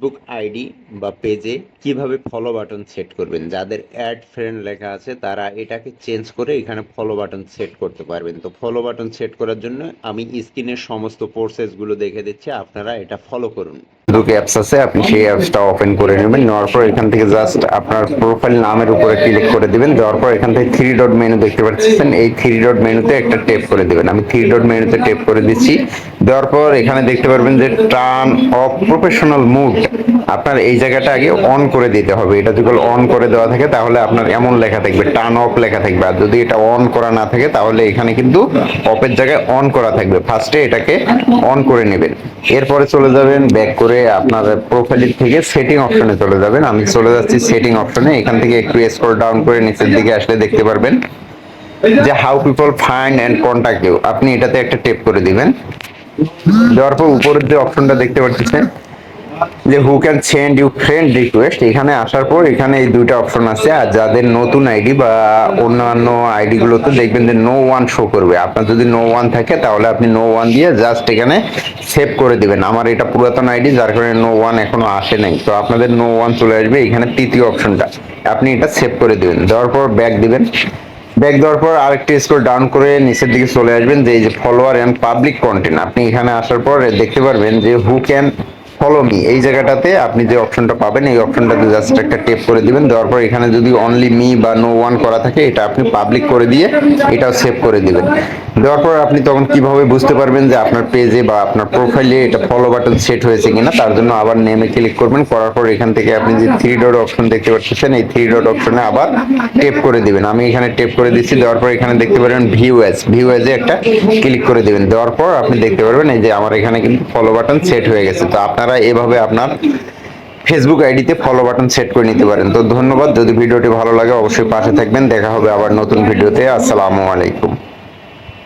Facebook ID বা পেজে কীভাবে ফলো বাটন সেট করবেন? যাদের অ্যাড ফ্রেন্ড লেখা আছে, তারা এটাকে চেঞ্জ করে এখানে ফলো বাটন সেট করতে পারবেন। তো ফলো বাটন সেট করার জন্য আমি স্ক্রিনের সমস্ত প্রসেসগুলো দেখে দিচ্ছি, আপনারা এটা ফলো করুন। ফেসবুক অ্যাপস আছে, আপনি সেই অ্যাপসটা ওপেন করে নেবেন, নেওয়ার পর এখান থেকে জাস্ট আপনার প্রোফাইল নামের উপরে ক্লিক করে দিবেন, দেওয়ার পর এখান থেকে থ্রি ডট মেনু দেখতে পাচ্ছেন, এই থ্রি ডট মেনুতে একটা টেপ করে দিবেন। আমি থ্রি ডট মেনুতে টেপ করে দিচ্ছি দেওয়ার পর এখানে দেখতে পারবেন যে টার্ন অফ প্রফেশনাল মুড আপনার এই জায়গাটা আগে অন করে দিতে হবে। এটা যদি অন করে দেওয়া থাকে, তাহলে আপনার এমন লেখা থাকবে টার্ন অফ লেখা থাকবে। আর যদি এটা অন করা না থাকে, তাহলে এখানে কিন্তু অফের জায়গায় অন করা থাকবে। ফার্স্টে এটাকে অন করে নেবেন। এরপরে চলে যাবেন ব্যাক করে আপনার প্রোফাইলের থেকে সেটিং অপশনে চলে যাবেন। আমি চলে যাচ্ছি সেটিং অপশনে এখান থেকে একটু স্ক্রল ডাউন করে নিচের দিকে আসলে দেখতে পারবেন যে how people find and contact you আপনি এটাতে একটা টেপ করে দিবেন। দেওয়ার পর উপরের যে অপশনটা দেখতে পাচ্ছেন, যে who can send you friend request এখানে আসার পর এখানে এই দুইটা অপশন আছে। আর যাদের নতুন আইডি বা অন্যান্য আইডি গুলোতে দেখবেন যে নো ওয়ান শো করবে। আপনার যদি নো ওয়ান থাকে, তাহলে আপনি নো ওয়ান দিয়ে জাস্ট এখানে সেভ করে দিবেন। আমার এটা পুরাতন আইডি যার কারণে নো ওয়ান এখনও আসে নাই। তো আপনাদের নো ওয়ান চলে আসবে এখানে তৃতীয় অপশনটা আপনি এটা সেভ করে দিবেন। দেওয়ার পর ব্যাক দিবেন। ব্যাক দেওয়ার পর আরেকটি স্কোর ডাউন করে নিচের দিকে চলে আসবেন, যে এই যে ফলোয়ার অ্যান্ড পাবলিক কন্টেন্ট আপনি এখানে আসার পর দেখতে পারবেন যে হু ক্যান ফলো মি এই জায়গাটাতে আপনি যে অপশনটা পাবেন, এই অপশনটাতে জাস্ট একটা টেপ করে দিবেন। দেওয়ার পর এখানে যদি অনলি মি বা নো ওয়ান করা থাকে, এটা আপনি পাবলিক করে দিয়ে এটাও সেভ করে দিবেন। দেওয়ার পর আপনি তখন কীভাবে বুঝতে পারবেন যে আপনার পেজে বা আপনার প্রোফাইলে এটা ফলো বাটন সেট হয়েছে কিনা, তার জন্য আবার নেমে ক্লিক করবেন। করার পর এখান থেকে আপনি যে থ্রি ডট অপশন দেখতে পাচ্ছেন, এই থ্রি ডট অপশনে আবার টেপ করে দিবেন। আমি এখানে টেপ করে দিচ্ছি, দেওয়ার পর এখানে দেখতে পারবেন ভিউ এজ ভিউ এজে একটা ক্লিক করে দিবেন। দেওয়ার পর আপনি দেখতে পারবেন, এই যে আমার এখানে কিন্তু ফলো বাটন সেট হয়ে গেছে। তো আপনারা এভাবে আপনার ফেসবুক আইডিতে ফলো বাটন সেট করে নিতে পারেন। তো ধন্যবাদ, যদি ভিডিওটি ভালো লাগে অবশ্যই পাশে থাকবেন। দেখা হবে আবার নতুন ভিডিওতে। আসসালামু আলাইকুম।